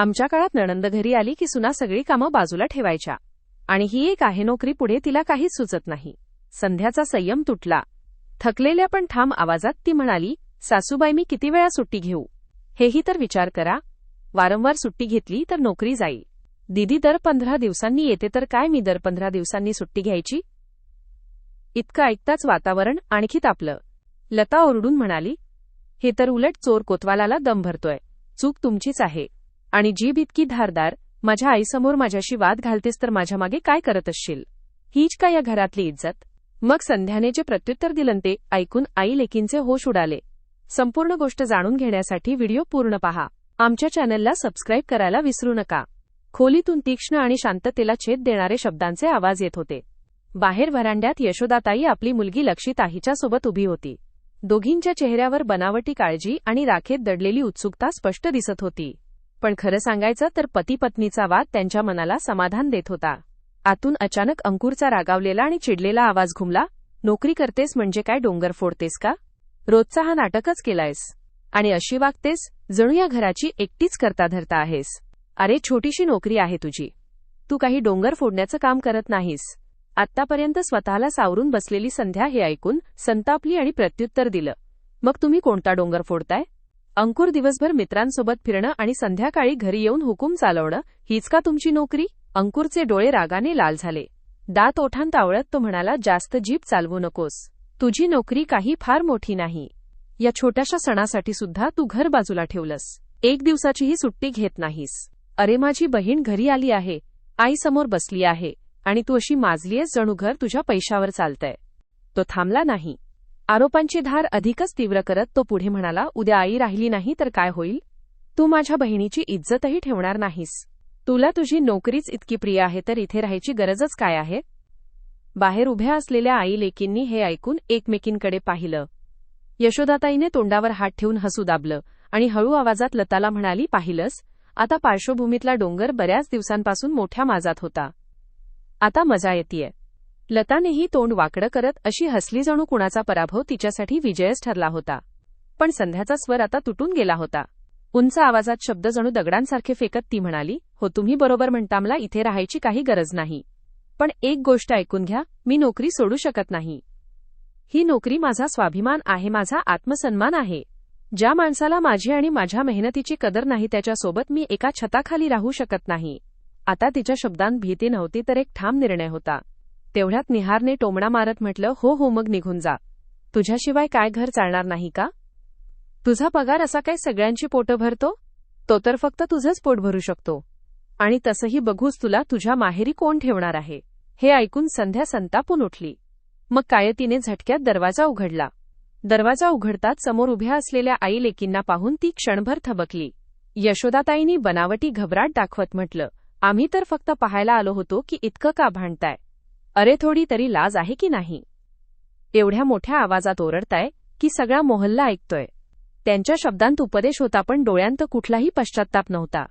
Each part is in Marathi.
आमच्या काळात नणंद घरी आली की सुना सगळी कामं बाजूला ठेवायच्या. आणि ही एक आहे नोकरी पुढे तिला काहीच सुचत नाही. संध्याचा संयम तुटला. थकलेल्या पण ठाम आवाजात ती म्हणाली सासूबाई मी किती वेळा सुट्टी घेऊ? हेही तर विचार करा. वारंवार सुट्टी घेतली तर नोकरी जाईल. दिदी दर पंधरा दिवसांनी येते तर काय मी दर पंधरा दिवसांनी सुट्टी घ्यायची? इतकं ऐकताच वातावरण आणखी तापलं लता ओरडून म्हणाली हे तर उलट चोर कोतवालाला दम भरतोय. चूक तुमचीच आहे. आणि जीभ इतकी धारदार माझ्या आईसमोर माझ्याशी वाद घालतेस तर माझ्या मागे काय करत असशील? हीच का या घरातली इज्जत? मग संध्याने जे प्रत्युत्तर दिलं ते ऐकून आई लेकींचे होश उडाले. संपूर्ण गोष्ट जाणून घेण्यासाठी व्हिडिओ पूर्ण पहा. आमच्या चॅनलला सबस्क्राईब करायला विसरू नका. खोलीतून तीक्ष्ण आणि शांततेला छेद देणारे शब्दांचे आवाज येत होते. बाहेर व्हरांड्यात यशोदाताई आपली मुलगी लक्षित सोबत उभी होती. दोघींच्या चेहऱ्यावर बनावटी काळजी आणि राखेत दडलेली उत्सुकता स्पष्ट दिसत होती. पण खरं सांगायचं तर पती पत्नीचा वाद त्यांच्या मनाला समाधान देत होता. आतून अचानक अंकुरचा रागावलेला आणि चिडलेला आवाज घुमला नोकरी करतेस म्हणजे काय डोंगर फोडतेस का? रोजचा हा नाटकच केलायस. आणि अशी वागतेस जणू या घराची एकटीच करता धरता आहेस. अरे छोटीशी नोकरी आहे तुझी. तू काही डोंगर फोडण्याचं काम करत नाहीस. आत्तापर्यंत स्वतःला सावरून बसलेली संध्या हे ऐकून संतापली आणि प्रत्युत्तर दिलं. मग तुम्ही कोणता डोंगर फोडताय? अंकुर दिवसभर मित्रांसोबत फिरणं आणि संध्याकाळी घरी येऊन हुकूम चालवणं हीच का तुमची नोकरी? अंकुरचे डोळे रागाने लाल झाले. दात ओठांत आवळत तो म्हणाला जास्त जीप चालवू नकोस. तुझी नोकरी काही फार मोठी नाही. या छोट्याशा सणासाठी सुद्धा तू घर बाजूला ठेवलंस. एक दिवसाचीही सुट्टी घेत नाहीस. अरे माझी बहीण घरी आली आहे. आई समोर बसली आहे आणि तू अशी माजलीयस जणू घर तुझ्या पैशावर चालतंय. तो थांबला नाही. आरोपांची धार अधिकच तीव्र करत तो पुढे म्हणाला उद्या आई राहिली नाही तर काय होईल? तू माझ्या बहिणीची इज्जतही ठेवणार नाहीस. तुला तुझी नोकरीच इतकी प्रिय आहे तर इथे राहायची गरजच काय आहे? बाहेर उभ्या असलेल्या आई लेकींनी हे ऐकून एकमेकींकडे पाहिलं. यशोदाताईने तोंडावर हात ठेवून हसू दाबलं आणि हळू आवाजात लताला म्हणाली पाहिलंस? आता पार्श्वभूमीतला डोंगर बऱ्याच दिवसांपासून मोठ्या माजात होता. आता मजा येतीये. लतानेही तोंड वाकडं करत अशी हसली जणू कुणाचा पराभव तिच्यासाठी विजयच ठरला होता. पण संध्याचा स्वर आता तुटून गेला होता. उंच आवाजात शब्द जणू दगडांसारखे फेकत ती म्हणाली हो तुम्ही बरोबर म्हणता मला इथे राहायची काही गरज नाही. पण एक गोष्ट ऐकून घ्या मी नोकरी सोडू शकत नाही. ही नोकरी माझा स्वाभिमान आहे माझा आत्मसन्मान आहे. ज्या माणसाला माझी आणि माझ्या मेहनतीची कदर नाही त्याच्यासोबत मी एका छताखाली राहू शकत नाही. आता तिच्या शब्दांत भीती नव्हती तर एक ठाम निर्णय होता. तेवढ्यात निहारने टोमणा मारत म्हटलं हो हो मग निघून जा. तुझ्याशिवाय काय घर चालणार नाही का? तुझा पगार असा काय सगळ्यांची पोटं भरतो? तो तर फक्त तुझंच पोट भरू शकतो. आणि तसंही बघूच तुला तुझ्या माहेरी कोण ठेवणार आहे. हे ऐकून संध्या संतापून उठली. मग कायतीने झटक्यात दरवाजा उघडला. दरवाजा उघडताच समोर उभ्या असलेल्या आई लेकींना पाहून ती क्षणभर थबकली. यशोदाताईंनी बनावटी घबराट दाखवत म्हटलं आम्ही तर फक्त पाहायला आलो होतो की इतकं का भांडताय? अरे थोडी तरी लाज आहे की नाही? एवढ्या मोठ्या आवाजात ओरडताय की सगळा मोहल्ला ऐकतोय. त्यांच्या शब्दांत उपदेश होता पण डोळ्यांत कुठलाही पश्चाताप नव्हता.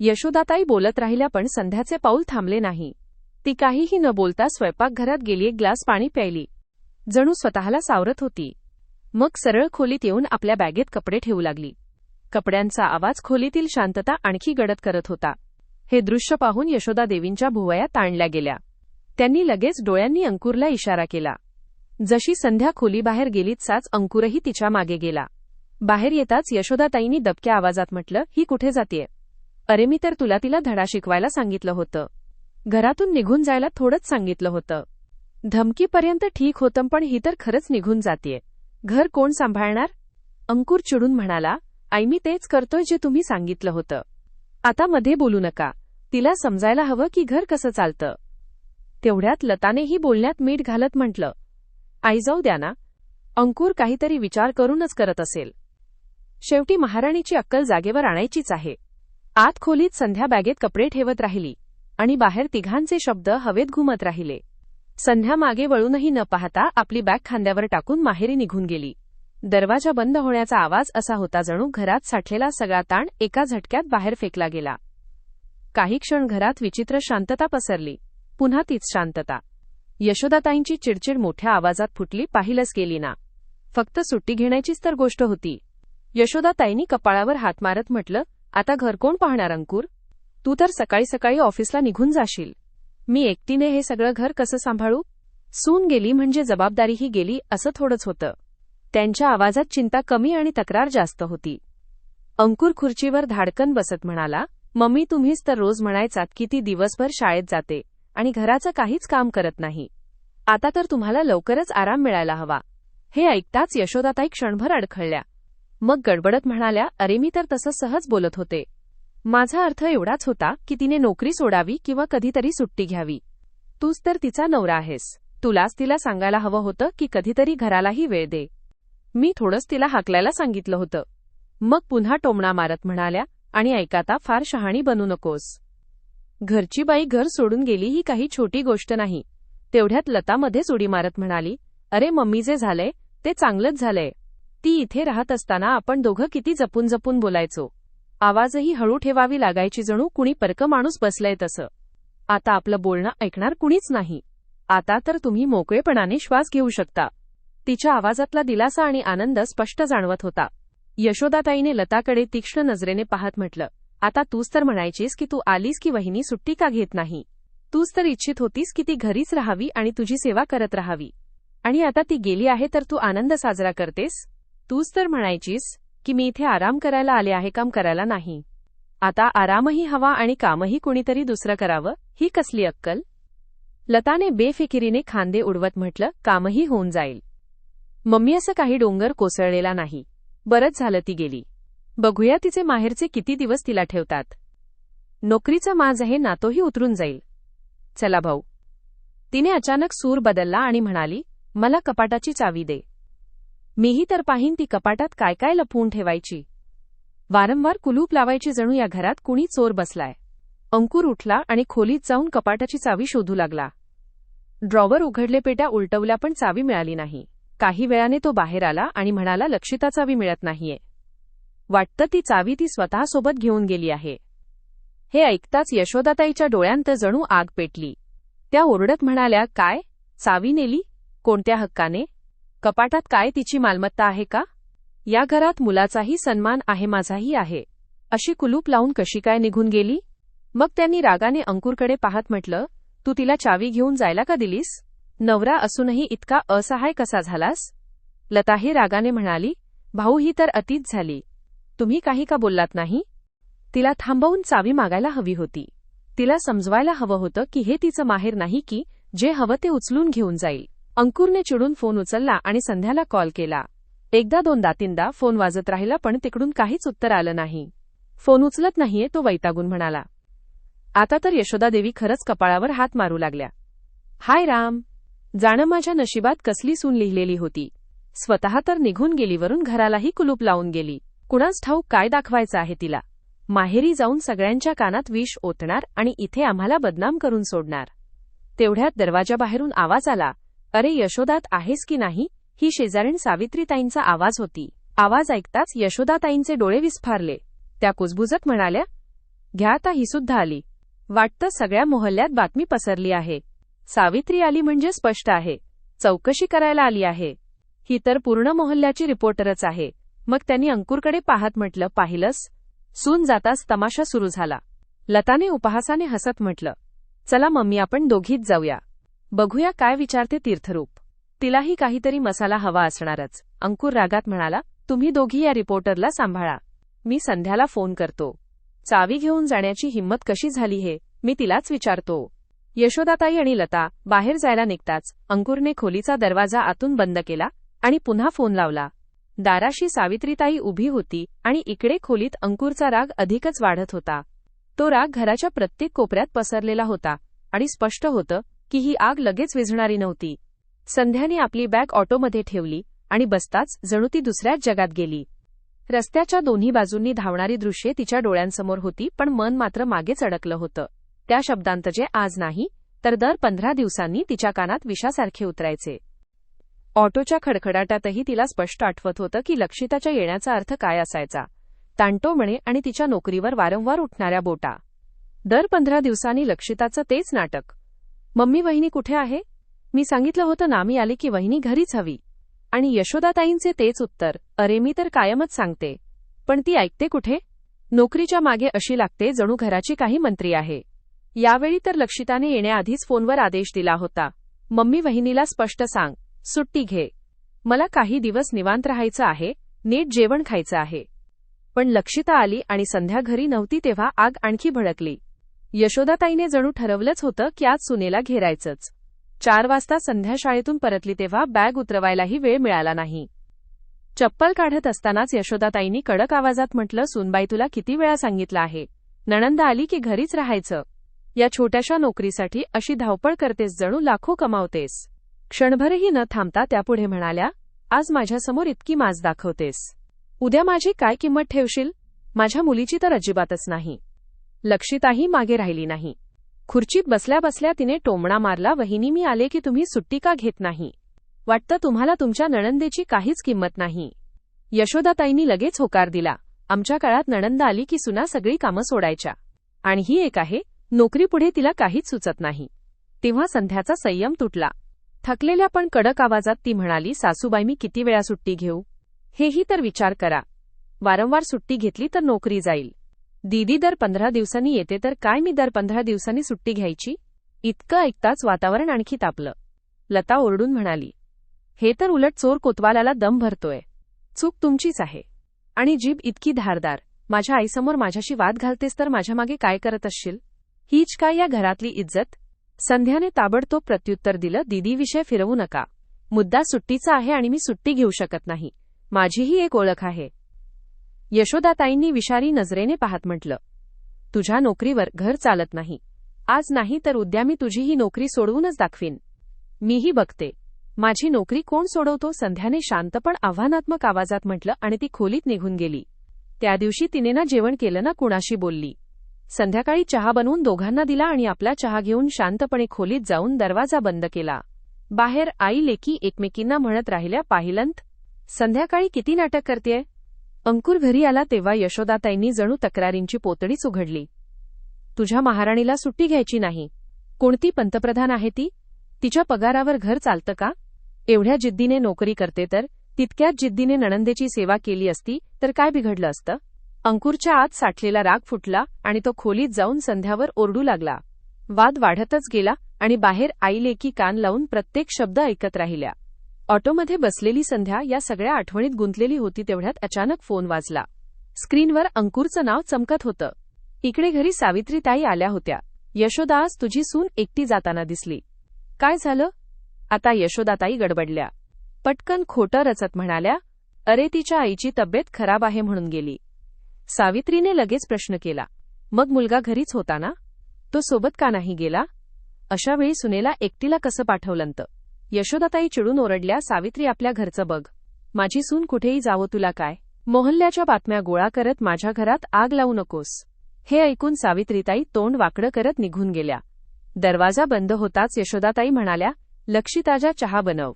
यशोदाताई बोलत राहिल्या पण संध्याचे पाऊल थांबले नाही. ती काहीही न बोलता स्वयंपाकघरात गेली एक ग्लास पाणी प्यायली. जणू स्वतःला सावरत होती. मग सरळ खोलीत येऊन आपल्या बॅगेत कपडे ठेवू लागली. कपड्यांचा आवाज खोलीतील शांतता आणखी गडद करत होता. हे दृश्य पाहून यशोदा देवींच्या भुवया ताणल्या गेल्या. त्यांनी लगेच डोळ्यांनी अंकुरला इशारा केला. जशी संध्या खोलीबाहेर गेलीत साच अंकुरही तिच्यामागे गेला. बाहेर येताच यशोदाताईंनी दबक्या आवाजात म्हटलं ही कुठे जातीये? अरे मी तर तुला तिला धडा शिकवायला सांगितलं होतं. घरातून निघून जायला थोडंच सांगितलं होतं. धमकीपर्यंत ठीक होतं पण ही तर खरंच निघून जातीये. घर कोण सांभाळणार? अंकुर चिडून म्हणाला आई मी तेच करतोय जे तुम्ही सांगितलं होतं. आता मध्ये बोलू नका. तिला समजायला हवं की घर कसं चालतं? तेवढ्यात लतानेही बोलण्यात मीठ घालत म्हटलं आई जाऊ द्या ना अंकुर काहीतरी विचार करूनच करत असेल. शेवटी महाराणीची अक्कल जागेवर आणायचीच आहे. आत खोलीत संध्या बॅगेत कपडे ठेवत राहिली आणि बाहेर तिघांचे शब्द हवेत घुमत राहिले. संध्या मागे वळूनही न पाहता आपली बॅग खांद्यावर टाकून माहेरी निघून गेली. दरवाजा बंद होण्याचा आवाज असा होता जणू घरात साठलेला सगळा ताण एका झटक्यात बाहेर फेकला गेला. काही क्षण घरात विचित्र शांतता पसरली. पुन्हा तीच शांतता. यशोदाताईंची चिडचिड मोठ्या आवाजात फुटली पाहिलंच गेली ना. फक्त सुट्टी घेण्याचीच तर गोष्ट होती. यशोदाताईंनी कपाळावर हात मारत म्हटलं आता घर कोण पाहणार अंकुर? तू तर सकाळी सकाळी ऑफिसला निघून जाशील. मी एकटीने हे सगळं घर कसं सांभाळू? सून गेली म्हणजे जबाबदारीही गेली असं थोडंच होतं. त्यांच्या आवाजात चिंता कमी आणि तक्रार जास्त होती. अंकुर खुर्चीवर धाडकन बसत म्हणाला मम्मी तुम्हीच तर रोज म्हणायचात की ती दिवसभर शाळेत जाते. आणि घराचं काहीच काम करत नाही. आता तर तुम्हाला लवकरच आराम मिळायला हवा. हे ऐकताच यशोदाताई क्षणभर अडखळल्या. मग गडबडत म्हणाल्या अरे मी तर तसं सहज बोलत होते. माझा अर्थ एवढाच होता की तिने नोकरी सोडावी किंवा कधीतरी सुट्टी घ्यावी. तूच तर तिचा नवरा आहेस. तुलाच तिला सांगायला हवं होतं की कधीतरी घरालाही वेळ दे. मी थोडंच तिला हाकलायला सांगितलं होतं. मग पुन्हा टोमणा मारत म्हणाल्या आणि ऐकाता फार शहाणी बनू नकोस. घरची बाई घर सोडून गेली ही काही छोटी गोष्ट नाही. तेवढ्यात लतामध्येच उडी मारत म्हणाली अरे मम्मी जे झालंय ते चांगलंच झालंय. ती इथे राहत असताना आपण दोघं किती जपून जपून बोलायचो. आवाजही हळू ठेवावी लागायची जणू कुणी परक माणूस बसलंय तसं. आता आपलं बोलणं ऐकणार कुणीच नाही. आता तर तुम्ही मोकळेपणाने श्वास घेऊ शकता. तिच्या आवाजातला दिलासा आणि आनंद स्पष्ट जाणवत होता. यशोदाताईने लताकडे तीक्ष्ण नजरेने पाहत म्हटलं आता तूच तर म्हणायचीस की तू आलीस की वहिनी सुट्टी का घेत नाही. तूच तर इच्छित होतीस की ती घरीच राहावी आणि तुझी सेवा करत राहावी. आणि आता ती गेली आहे तर तू आनंद साजरा करतेस? तूच तर म्हणायचीस की मी इथे आराम करायला आले आहे काम करायला नाही. आता आरामही हवा आणि कामही कुणीतरी दुसरं करावं ही कसली अक्कल? लताने बेफिकिरीने खांदे उडवत म्हटलं कामही होऊन जाईल. मम्मी असं काही डोंगर कोसळलेला नाही. बरंच झालं ती गेली. बघूया तिचे माहेरचे किती दिवस तिला ठेवतात. नोकरीचा माज आहे नातोही उतरून जाईल. चला भाऊ. तिने अचानक सूर बदलला आणि म्हणाली मला कपाटाची चावी दे. मीही तर पाहीन ती कपाटात काय काय लपवून ठेवायची. वारंवार कुलूप लावायची जणू या घरात कुणी चोर बसलाय. अंकुर उठला आणि खोलीत जाऊन कपाटाची चावी शोधू लागला. ड्रॉवर उघडले पेट्या उलटवल्या पण चावी मिळाली नाही. काही वेळाने तो बाहेर आला आणि म्हणाला लक्षिता चावी मिळत नाहीये. वाटतं ती चावी ती स्वतःसोबत घेऊन गेली आहे. हे ऐकताच यशोदाताईच्या डोळ्यांत जणू आग पेटली. त्या ओरडत म्हणाल्या काय? चावी नेली? कोणत्या हक्काने? कपाटात काय तिची मालमत्ता आहे का? या घरात मुलाचाही सन्मान आहे माझाही आहे. अशी कुलूप लावून कशी काय निघून गेली? मग त्यांनी रागाने अंकुरकडे पाहत म्हटलं तू तिला चावी घेऊन जायला का दिलीस? नवरा असूनही इतका असहाय कसा झालास? लता ही रागाने म्हणाली भाऊ ही तर अतीच झाली. तुम्ही काही का बोललात नाही? तिला थांबवून चावी मागायला हवी होती. तिला समजवायला हवं होतं की हे तिचं माहेर नाही की जे हवं ते उचलून घेऊन जाईल. अंकुरने चिडून फोन उचलला आणि संध्याला कॉल केला. एकदा दोनदा तीनदा फोन वाजत राहिला पण तिकडून काहीच उत्तर आलं नाही. फोन उचलत नाहीये तो वैतागून म्हणाला. आता तर यशोदादेवी खरंच कपाळावर हात मारू लागल्या. हाय राम. जाणं माझ्या नशिबात कसली सून लिहिलेली होती. स्वतः तर निघून गेलीवरून घरालाही कुलूप लावून गेली. कुणाच ठाऊक काय दाखवायचं आहे तिला? माहेरी जाऊन सगळ्यांच्या कानात विष ओतणार आणि इथे आम्हाला बदनाम करून सोडणार. तेवढ्यात दरवाजाबाहेरून आवाज आला अरे यशोदात आहेस की नाही? ही शेजारीण सावित्रीताईंचा आवाज होती. आवाज ऐकताच यशोदाताईंचे डोळे विस्फारले. त्या कुजबुजत म्हणाल्या घ्या आता ही सुद्धा आली. वाटतं सगळ्या मोहल्ल्यात बातमी पसरली आहे. सावित्री आली म्हणजे स्पष्ट आहे. चौकशी करायला आली आहे. ही तर पूर्ण मोहल्ल्याची रिपोर्टरच आहे. मग त्यांनी अंकुरकडे पाहत म्हटलं पाहिलंस. सून जाताच तमाशा सुरू झाला. लताने उपहासाने हसत म्हटलं चला मम्मी आपण दोघीच जाऊया. बघूया काय विचारते तीर्थरूप. तिलाही काहीतरी मसाला हवा असणारच. अंकुर रागात म्हणाला तुम्ही दोघी या रिपोर्टरला सांभाळा. मी संध्याला फोन करतो. चावी घेऊन जाण्याची हिंमत कशी झाली हे मी तिलाच विचारतो. यशोदाताई आणि लता बाहेर जायला निघताच अंकुरने खोलीचा दरवाजा आतून बंद केला आणि पुन्हा फोन लावला. दाराशी सावित्रीताई उभी होती आणि इकडे खोलीत अंकुरचा राग अधिकच वाढत होता. तो राग घराच्या प्रत्येक कोपऱ्यात पसरलेला होता आणि स्पष्ट होतं की ही आग लगेच विझणारी नव्हती. संध्याने आपली बॅग ऑटोमध्ये ठेवली आणि बसताच जणू ती दुसऱ्याच जगात गेली. रस्त्याच्या दोन्ही बाजूंनी धावणारी दृश्ये तिच्या डोळ्यांसमोर होती पण मन मात्र मागेच अडकलं होतं. त्या शब्दांत जे आज नाही तर दर पंधरा दिवसांनी तिच्या कानात विषासारखे उतरायचे. ऑटोच्या खडखडाटातही तिला स्पष्ट आठवत होतं की लक्षिताच्या येण्याचा अर्थ काय असायचा. तांटो म्हणे आणि तिच्या नोकरीवर वारंवार उठणाऱ्या बोटा. दर पंधरा दिवसांनी लक्षिताचं तेच नाटक. मम्मी वहिनी कुठे आहे? मी सांगितलं होतं ना मी आले की वहिनी घरीच हवी. आणि यशोदाताईंचे तेच उत्तर अरे मी तर कायमच सांगते. पण ती ऐकते कुठे? नोकरीच्या मागे अशी लागते जणू घराची काही मंत्री आहे. यावेळी तर लक्षिताने येण्याआधीच फोनवर आदेश दिला होता. मम्मी वहिनीला स्पष्ट सांग सुट्टी घे. मला काही दिवस निवांत राहायचं आहे नीट जेवण खायचं आहे. पण लक्षिता आली आणि संध्या घरी नव्हती तेव्हा आग आणखी भडकली. यशोदाताईने जणू ठरवलंच होतं की आज सुनेला घेरायचंच. चार वाजता संध्या शाळेतून परतली तेव्हा बॅग उतरवायलाही वेळ मिळाला नाही. चप्पल काढत असतानाच यशोदाताईंनी कडक आवाजात म्हटलं सुनबाई तुला किती वेळा सांगितलं आहे? नणंद आली की घरीच राहायचं? या छोट्याशा नोकरीसाठी अशी धावपळ करतेस जणू लाखो कमावतेस. क्षणभरही न थांबता त्यापुढे म्हणाल्या आज माझ्यासमोर इतकी माज दाखवतेस. उद्या माझी काय किंमत ठेवशील? माझ्या मुलीची तर अजिबातच नाही. लक्षिताही मागे राहिली नाही. खुर्चीत बसल्या बसल्या तिने टोमणा मारला वहिनी मी आले की तुम्ही सुट्टी का घेत नाही? वाटतं तुम्हाला तुमच्या नणंदेची काहीच किंमत नाही. यशोदाताईंनी लगेच होकार दिला आमच्या काळात नणंद आली की सुना सगळी कामं सोडायच्या. आणि ही एक आहे नोकरीपुढे तिला काहीच सुचत नाही. तेव्हा संध्याचा संयम तुटला. थकलेल्या पण कडक आवाजात ती म्हणाली सासूबाई मी किती वेळा सुट्टी घेऊ? हेही तर विचार करा. वारंवार सुट्टी घेतली तर नोकरी जाईल. दीदी दर पंधरा दिवसांनी येते तर काय मी दर पंधरा दिवसांनी सुट्टी घ्यायची? इतकं ऐकताच वातावरण आणखी तापलं. लता ओरडून म्हणाली हे तर उलट चोर कोतवालाला दम भरतोय. चूक तुमचीच आहे. आणि जीभ इतकी धारदार. माझ्या आईसमोर माझ्याशी वाद घालतेस तर माझ्या मागे काय करत असशील? हीच काय या घरातली इज्जत? संध्याने ताबडतोब प्रत्युत्तर दिलं दिदी विषय फिरवू नका. मुद्दा सुट्टीचा आहे आणि मी सुट्टी घेऊ शकत नाही. माझीही एक ओळख आहे. यशोदाताईंनी विषारी नजरेने पाहत म्हटलं तुझ्या नोकरीवर घर चालत नाही. आज नाही तर उद्या मी तुझी ही नोकरी सोडवूनच दाखवीन. मीही बघते. माझी नोकरी कोण सोडवतो? संध्याने शांत पण आव्हानात्मक आवाजात म्हटलं आणि ती खोलीत निघून गेली. त्या दिवशी तिने ना जेवण केलं ना कुणाशी बोलली. संध्याकाळी चहा बनवून दोघांना दिला आणि आपला चहा घेऊन शांतपणे खोलीत जाऊन दरवाजा बंद केला. बाहेर आई लेकी एकमेकींना म्हणत राहिल्या पाहिलंत? संध्याकाळी किती नाटक करतेय? अंकुर घरी आला तेव्हा यशोदाताईंनी जणू तक्रारींची पोतडीच उघडली तुझ्या महाराणीला सुट्टी घ्यायची नाही. कोणती पंतप्रधान आहे ती? तिच्या पगारावर घर चालतं का? एवढ्या जिद्दीने नोकरी करते तर तितक्याच जिद्दीने नणंदेची सेवा केली असती तर काय बिघडलं असतं? अंकुरच्या आत साठलेला राग फुटला आणि तो खोलीत जाऊन संध्यावर ओरडू लागला. वाद वाढतच गेला आणि बाहेर आई लेकी कान लावून प्रत्येक शब्द ऐकत राहिल्या. ऑटोमध्ये बसलेली संध्या या सगळ्या आठवणीत गुंतलेली होती तेवढ्यात अचानक फोन वाजला. स्क्रीनवर अंकुरचं नाव चमकत होतं. इकडे घरी सावित्रीताई आल्या होत्या. यशोदास तुझी सून एकटी जाताना दिसली. काय झालं? आता यशोदाताई गडबडल्या. पटकन खोटं रचत म्हणाल्या अरे तिच्या आईची तब्येत खराब आहे म्हणून गेली. सावित्रीने लगेच प्रश्न केला मग मुलगा घरीच होता ना? तो सोबत का नाही गेला? अशा वेळी सुनेला एकटीला कसं पाठवलंत? यशोदाताई चिडून ओरडल्या सावित्री आपल्या घरचं बघ. माझी सून कुठेही जावो तुला काय? मोहल्ल्याच्या बातम्या गोळा करत माझ्या घरात आग लावू नकोस. हे ऐकून सावित्रीताई तोंड वाकडं करत निघून गेल्या. दरवाजा बंद होताच यशोदाताई म्हणाल्या लक्षिताजा चहा बनव.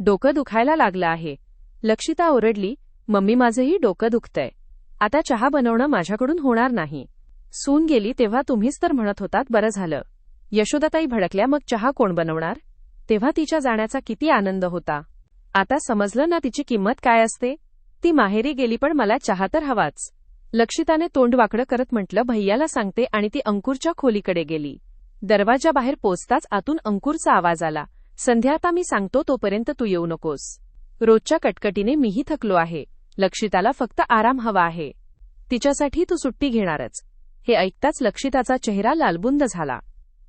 डोकं दुखायला लागलं आहे. लक्षिता ओरडली मम्मी माझंही डोकं दुखतंय. आता चहा बनवणं माझ्याकडून होणार नाही. सून गेली तेव्हा तुम्हीच तर म्हणत होतात बरं झालं. यशोदाताई भडकल्या मग चहा कोण बनवणार? तेव्हा तिच्या जाण्याचा किती आनंद होता. आता समजलं ना तिची किंमत काय असते? ती माहेरी गेली पण मला चहा तर हवाच. लक्षिताने तोंड वाकडं करत म्हटलं भैयाला सांगते आणि ती अंकुरच्या खोलीकडे गेली. दरवाजाबाहेर पोचताच आतून अंकुरचा आवाज आला. संध्या आता मी सांगतो तोपर्यंत तू येऊ नकोस. रोजच्या कटकटीने मीही थकलो आहे. लक्षिताला फक्त आराम हवा आहे. तिच्यासाठी तू सुट्टी घेणारच. हे ऐकताच लक्षिताचा चेहरा लालबुंद झाला.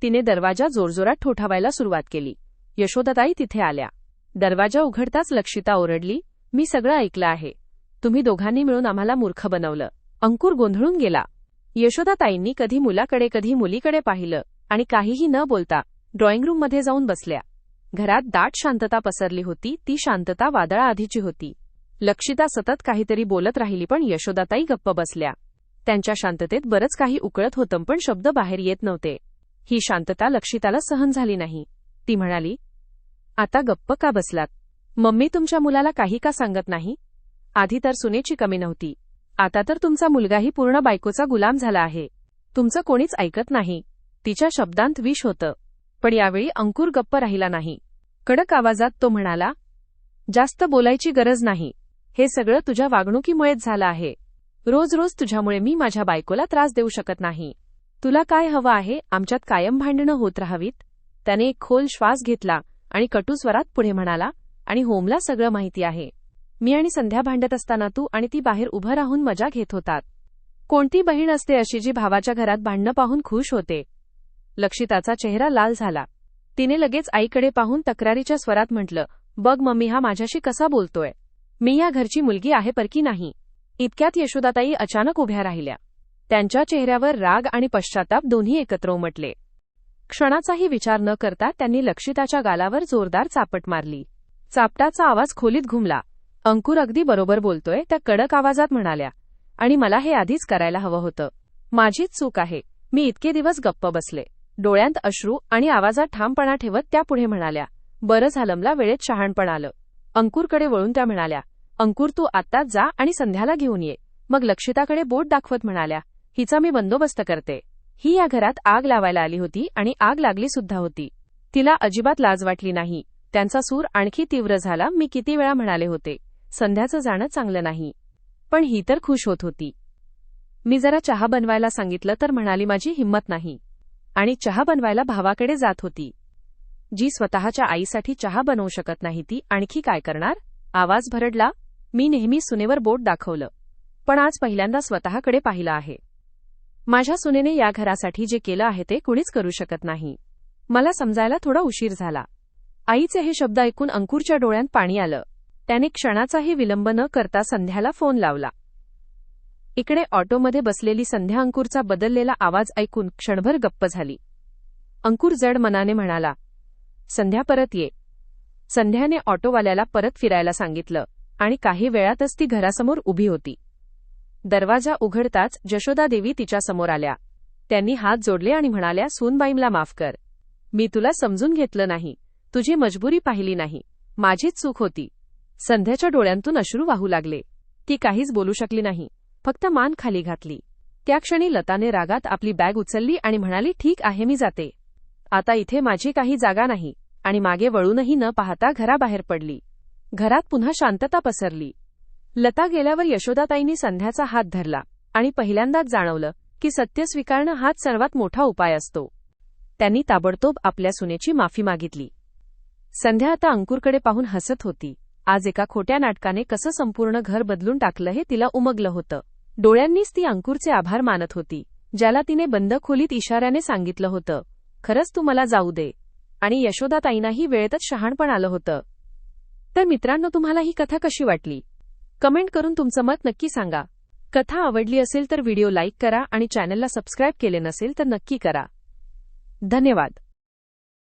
तिने दरवाजा जोरजोरात ठोठावायला सुरुवात केली. यशोदाताई तिथे आल्या. दरवाजा उघडताच लक्षिता ओरडली मी सगळं ऐकलं आहे. तुम्ही दोघांनी मिळून आम्हाला मूर्ख बनवलं. अंकुर गोंधळून गेला. यशोदाताईंनी कधी मुलाकडे कधी मुलीकडे पाहिलं आणि काहीही न बोलता ड्रॉइंग रूममध्ये जाऊन बसल्या. घरात दाट शांतता पसरली होती ती शांतता वादळाआधीची होती. लक्षिता सतत काहीतरी बोलत राहिली पण यशोदाताई गप्प बसल्या. त्यांच्या शांततेत बरंच काही उकळत होतं पण शब्द बाहेर येत नव्हते. ही शांतता लक्षिताला सहन झाली नाही. ती म्हणाली आता गप्प का बसलात? मम्मी तुमच्या मुलाला काही का सांगत नाही? आधी तर सुनेची कमी नव्हती. आता तर तुमचा मुलगाही पूर्ण बायकोचा गुलाम झाला आहे. तुमचं कोणीच ऐकत नाही. तिच्या शब्दांत विष होतं. पण यावेळी अंकुर गप्प राहिला नाही. कडक आवाजात तो म्हणाला जास्त बोलायची गरज नाही. हे सगळं तुझ्या वागणुकीमुळेच झालं आहे. रोज रोज तुझ्यामुळे मी माझ्या बायकोला त्रास देऊ शकत नाही. तुला काय हवं आहे? आमच्यात कायम भांडणं होत राहावीत. त्याने एक खोल श्वास घेतला आणि कटू स्वरात पुढे म्हणाला आणि होमला सगळं माहिती आहे. मी आणि संध्या भांडत असताना तू आणि ती बाहेर उभं राहून मजा घेत होतात. कोणती बहीण असते अशी जी भावाच्या घरात भांडणं पाहून खुश होते? लक्षिताचा चेहरा लाल झाला. तिने लगेच आईकडे पाहून तक्रारीच्या स्वरात म्हटलं बघ मम्मी हा माझ्याशी कसा बोलतोय? मी या घरची मुलगी आहे परकी नाही. इतक्यात यशोदाताई अचानक उभ्या राहिल्या. त्यांच्या चेहऱ्यावर राग आणि पश्चाताप दोन्ही एकत्र उमटले. क्षणाचाही विचार न करता त्यांनी लक्षिताच्या गालावर जोरदार चापट मारली. चापटाचा आवाज खोलीत घुमला. अंकुर अगदी बरोबर बोलतोय त्या कडक आवाजात म्हणाल्या आणि मला हे आधीच करायला हवं होतं. माझीच चूक आहे. मी इतके दिवस गप्प बसले. डोळ्यांत अश्रू आणि आवाजात ठामपणा ठेवत त्या पुढे म्हणाल्या बरं झालमला वेळेत शहाणपण आलं. अंकुरकडे वळून त्या म्हणाल्या अंकुर तू आत्ताच जा आणि संध्याला घेऊन ये. मग लक्षिताकडे बोट दाखवत म्हणाल्या हिचा मी बंदोबस्त करते. ही या घरात आग लावायला आली होती आणि आग लागली सुद्धा होती. तिला अजिबात लाज वाटली नाही. त्यांचा सूर आणखी तीव्र झाला मी किती वेळा म्हणाले होते संध्याचं जाणं चांगलं नाही. पण ही तर खुश होत होती. मी जरा चहा बनवायला सांगितलं तर म्हणाली माझी हिंमत नाही. आणि चहा बनवायला भावाकडे जात होती. जी स्वतःच्या आईसाठी चहा बनवू शकत नाही ती आणखी काय करणार? आवाज भरडला मी नेहमी सुनेवर बोट दाखवलं. पण आज पहिल्यांदा स्वतःकडे पाहिलं आहे. माझ्या सुनेने या घरासाठी जे केलं आहे ते कुणीच करू शकत नाही. मला समजायला थोडा उशीर झाला. आईचे हे शब्द ऐकून अंकुरच्या डोळ्यात पाणी आलं. त्याने क्षणाचाही विलंब न करता संध्याला फोन लावला. इकडे ऑटोमध्ये बसलेली संध्या अंकुरचा बदललेला आवाज ऐकून क्षणभर गप्प झाली. अंकुर जड मनाने म्हणाला संध्या परत ये. संध्याने ऑटोवाल्याला परत फिरायला सांगितलं. आणि काही वेळातच ती घरासमोर उभी होती. दरवाजा उघडताच जशोदा देवी तिच्यासमोर आल्या. त्यांनी हात जोडले आणि म्हणाल्या सूनबाईमला माफ कर. मी तुला समजून घेतलं नाही. तुझी मजबुरी पाहिली नाही. माझीच चूक होती. संध्याच्या डोळ्यांतून अश्रू वाहू लागले. ती काहीच बोलू शकली नाही. फक्त मान खाली घातली. त्या क्षणी लताने रागात आपली बॅग उचलली आणि म्हणाली ठीक आहे मी जाते. आता इथे माझी काही जागा नाही आणि मागे वळूनही न पाहता घराबाहेर पडली. घरात पुन्हा शांतता पसरली. लता गेल्यावर यशोदाताईंनी संध्याचा हात धरला आणि पहिल्यांदाच जाणवलं की सत्य स्वीकारणं हाच सर्वात मोठा उपाय असतो. त्यांनी ताबडतोब आपल्या सुनेची माफी मागितली. संध्या आता अंकुरकडे पाहून हसत होती. आज एका खोट्या नाटकाने कसं संपूर्ण घर बदलून टाकलं हे तिला उमगलं होतं. डोळ्यांनीच ती अंकुरचे आभार मानत होती ज्याला तिने बंद खोलीत इशाऱ्याने सांगितलं होतं खरंच तू मला जाऊ दे. आणि यशोदाताईंनाही वेळेतच शहाणपण आलं होतं. तर मित्रांनो तुम्हाला ही कथा कशी वाटली? कमेंट करून तुमचं मत नक्की सांगा. कथा आवडली असेल तर व्हिडिओ लाईक करा आणि चॅनलला सबस्क्राईब केले नसेल तर नक्की करा. धन्यवाद.